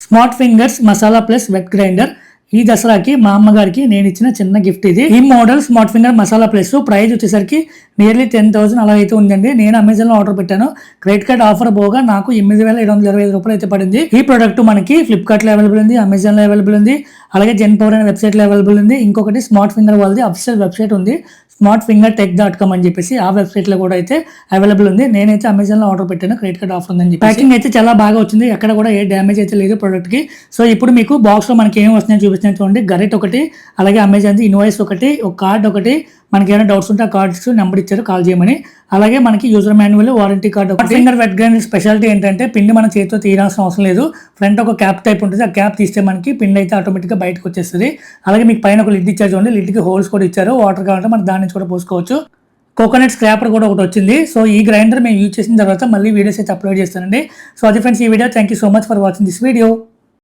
Smart fingers masala plus wet grinder ఈ దసరాకి మా అమ్మగారికి నేను ఇచ్చిన చిన్న గిఫ్ట్ ఇది. ఈ model smart finger masala plus price వచ్చేసరికి నియర్లీ టెన్ థౌసండ్ అలా అయితే ఉందండి. నేను అమెజాన్లో ఆర్డర్ పెట్టాను. క్రెడిట్ కార్డ్ ఆఫర్ పోగా నాకు ఎనిమిది వేల ఏడు వందల ఇరవై ఐదు రూపాయలు అయితే పడింది. ఈ ప్రోడక్ట్ మనకి ఫ్లిప్కార్ట్లో అవైలబుల్ ఉంది అమెజాన్లో అవైలబుల్ ఉంది అలాగే జెన్ పవర్ అనే వెబ్సైట్లో అవైలబుల్ ఉంది. ఇంకొకటి స్మార్ట్ ఫింగర్ వాళ్ళది అఫిషియల్ వెబ్సైట్ ఉంది. Smart finger tech dot com అని చెప్పేసి ఆ వెబ్సైట్లో కూడా అయితే అవైలబుల్ ఉంది. నేనైతే అమెజాన్లో ఆర్డర్ పెట్టాను. క్రెడిట్ కార్డ్ ఆఫర్ ఉందని చెప్పి ప్యాకింగ్ అయితే చాలా బాగా వచ్చింది. ఎక్కడ కూడా ఏ డ్యామేజ్ అయితే లేదు ప్రోడక్ట్కి. సో ఇప్పుడు మీకు బాక్స్లో మనకి ఏం వస్తున్నాయో చూపిస్తున్నాయి చూడండి గరెట్ ఒకటి అలాగే అమెజాన్ ఇన్వాయిస్ ఒకటి ఒక కార్డ్ ఒకటి. మనకి ఏమైనా డౌట్స్ ఉంటే ఆ కార్డ్స్ నెంబర్ ఇచ్చారు కాల్ చేయమని. అలాగే మనకి యూజర్ మాన్యువల్ వారంటీ కార్డు ఒకటి. ఫింగర్ వెట్ గ్రైండర్ స్పెషాలిటీ ఏంటంటే పిండి మన చేతితో తీయాల్సిన అవసరం లేదు. ఫ్రంట్ ఒక క్యాప్ టైప్ ఉంటుంది. ఆ క్యాప్ తీస్తే మనకి పిండి అయితే ఆటోమేటిక్గా బయటకు వచ్చేస్తుంది. అలాగే మీకు పైన ఒక లిడ్ ఇచ్చారు చూడండి. లిడ్కి హోల్స్ కూడా ఇచ్చారు. వాటర్ కావాలంటే మనం దాని నుంచి కూడా పోసుకోవచ్చు. కోకోనట్ స్క్రాపర్ కూడా ఒకటి వచ్చింది. సో ఈ గ్రైండర్ మేము యూజ్ చేసిన తర్వాత మళ్ళీ వీడియోస్ అయితే అప్లోడ్ చేస్తానండి. సో అది ఫ్రెండ్స్ ఈ video thank you so much for watching this video